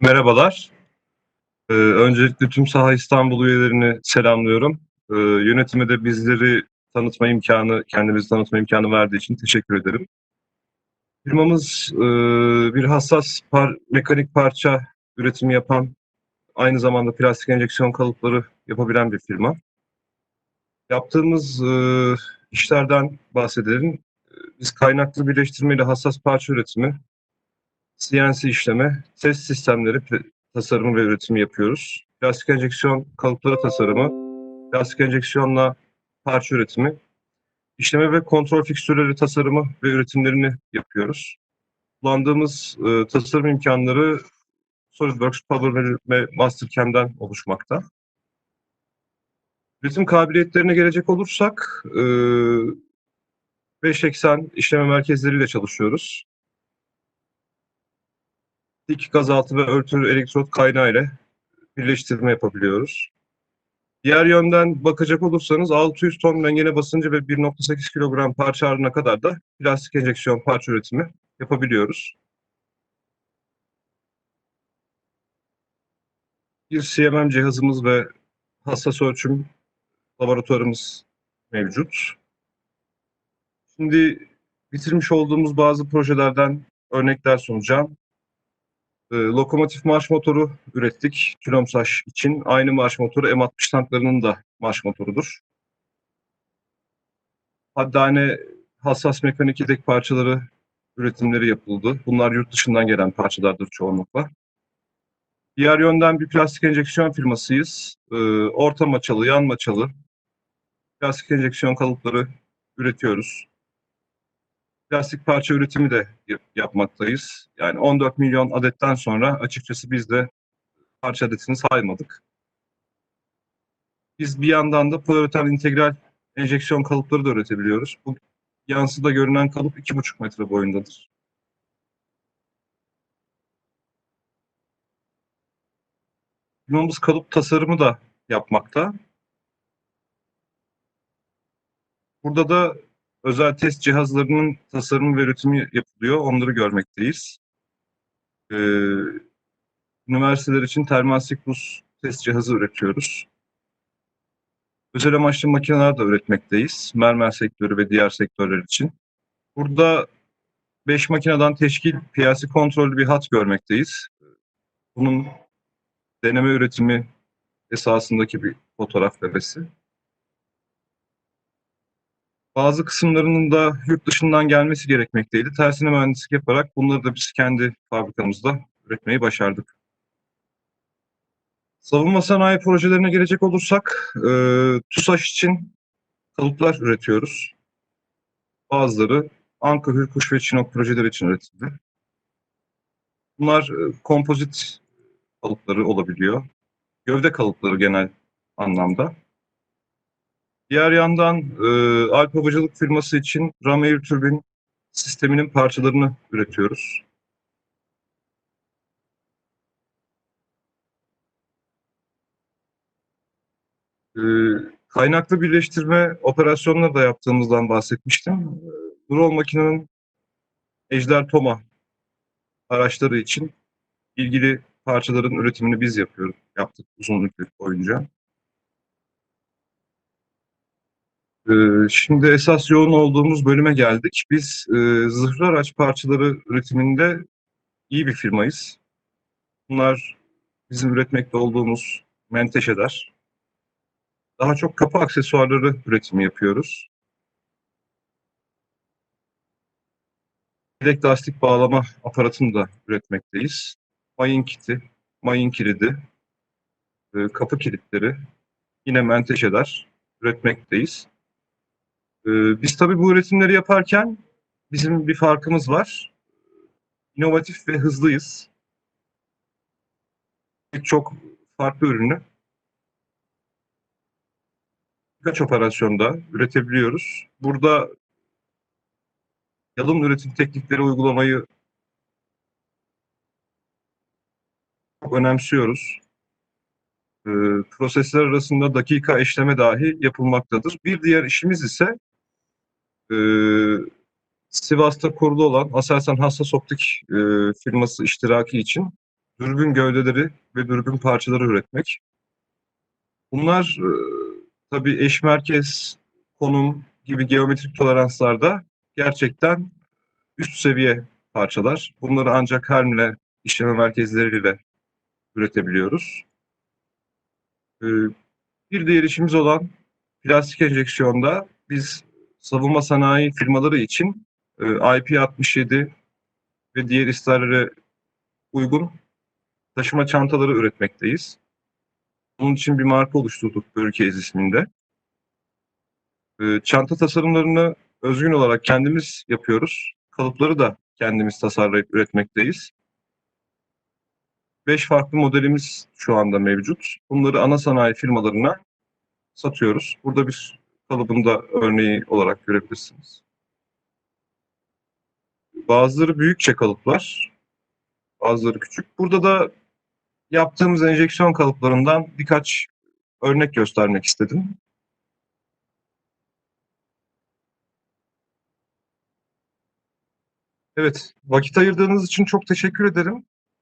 Merhabalar. Eee, öncelikle tüm Saha İstanbul üyelerini selamlıyorum. Eee, yönetime de bizleri tanıtma imkânı, kendimizi tanıtma imkânı verdiği için teşekkür ederim. Firmamız, eee, bir hassas par mekanik parça üretimi yapan, aynı zamanda plastik enjeksiyon kalıpları yapabilen bir firma. Yaptığımız, eee, işlerden bahsedelim. Biz kaynaklı birleştirmeli hassas parça üretimi, CNC işleme, test sistemleri tasarımı ve üretimi yapıyoruz. Plastik enjeksiyon kalıpları tasarımı, plastik enjeksiyonla parça üretimi, işleme ve kontrol fikstürleri tasarımı ve üretimlerini yapıyoruz. Kullandığımız, eee, tasarım imkânları SolidWorks, PowerMetal ve Mastercam'den oluşmakta. Üretim kabiliyetlerine gelecek olursak, eee, 5 eksen işleme merkezleriyle çalışıyoruz. Dik gazaltı ve örtülü elektrot kaynağı ile birleştirme yapabiliyoruz. Diğer yönden bakacak olursanız 600 ton mengene basıncı ve 1.8 kilogram parça ağırlığına kadar da plastik enjeksiyon parça üretimi yapabiliyoruz. Bir CMM cihazımız ve hassas ölçüm laboratuvarımız mevcut. Şimdi bitirmiş olduğumuz bazı projelerden örnekler sunacağım. Eee, lokomotif marş motoru ürettik Tülomsaş için. Aynı marş motoru M60 tanklarının da marş motorudur. Haddane hassas mekanik yedek parçaları üretimleri yapıldı. Bunlar yurt dışından gelen parçalardır çoğunlukla. Diğer yönden bir plastik enjeksiyon firmasıyız. Eee, orta maçalı, yan maçalı plastik enjeksiyon kalıpları üretiyoruz. Plastik parça üretimi de yap yapmaktayız. Yani 14 milyon adetten sonra açıkçası biz de parça adetini saymadık. Biz bir yandan da poliüretan integral enjeksiyon kalıpları da üretebiliyoruz. Bu yansıda görünen kalıp 2,5 metre boyundadır. Firmamız kalıp tasarımı da yapmakta. Burada da özel test cihazlarının tasarımı ve üretimi yapılıyor. Onları görmekteyiz. Eee, üniversiteler için termal siklus test cihazı üretiyoruz. Özel amaçlı makineler de üretmekteyiz. Mermer sektörü ve diğer sektörler için. Burada 5 makineden teşkil PLC kontrollü bir hat görmekteyiz. Bunun deneme üretimi esasındaki bir fotoğraf bebesi. Bazı kısımlarının da yurt dışından gelmesi gerekmekteydi. Tersine mühendislik yaparak bunları da biz kendi fabrikamızda üretmeyi başardık. Savunma sanayi projelerine gelecek olursak, eee, TUSAŞ için kalıplar üretiyoruz. Bazıları Anka, Hürkuş ve Çinok projeleri için üretildi. Bunlar, eee, kompozit kalıpları olabiliyor. Gövde kalıpları genel anlamda. Diğer yandan, eee, Alp Havacılık firması için ram air türbin sisteminin parçalarını üretiyoruz. Eee, kaynaklı birleştirme operasyonları da yaptığımızdan bahsetmiştim. Eee, Dural Makina'nın Ejder Toma araçları için ilgili parçaların üretimini biz yapıyoruz yaptık uzun müddet boyunca. Şimdi esas yoğun olduğumuz bölüme geldik. Biz, eee, zırhlı araç parçaları üretiminde iyi bir firmayız. Bunlar bizim üretmekte olduğumuz menteşeler. Daha çok kapı aksesuarları üretimi yapıyoruz. Yedek lastik bağlama aparatını da üretmekteyiz. Mayın kiti, mayın kilidi, eee, kapı kilitleri, yine menteşeler üretmekteyiz. Eee, biz tabii bu üretimleri yaparken bizim bir farkımız var. İnovatif ve hızlıyız. Çok farklı ürünü birkaç operasyonda üretebiliyoruz. Burada yalın üretim teknikleri uygulamayı çok önemsiyoruz. Eee, prosesler arasında dakika eşleme dahi yapılmaktadır. Bir diğer işimiz ise eee, Sivas'ta kurulu olan Aselsan Hassas Optik, eee, firması iştiraki için dürbün gövdeleri ve dürbün parçaları üretmek. Bunlar e, tabii eş merkez, konum gibi geometrik toleranslarda gerçekten üst seviye parçalar. Bunları ancak Hermle işleme merkezleriyle üretebiliyoruz. E, bir diğer işimiz olan plastik enjeksiyonda biz savunma sanayi firmaları için e, IP67 ve diğer isterlere uygun taşıma çantaları üretmekteyiz. Bunun için bir marka oluşturduk Börkeyiz isminde. E, çanta tasarımlarını özgün olarak kendimiz yapıyoruz. Kalıpları da kendimiz tasarlayıp üretmekteyiz. Beş farklı modelimiz şu anda mevcut. Bunları ana sanayi firmalarına satıyoruz. Burada bir kalıbında örneği olarak görebilirsiniz. Bazıları büyükçe kalıplar, bazıları küçük. Burada da yaptığımız enjeksiyon kalıplarından birkaç örnek göstermek istedim. Evet, vakit ayırdığınız için çok teşekkür ederim.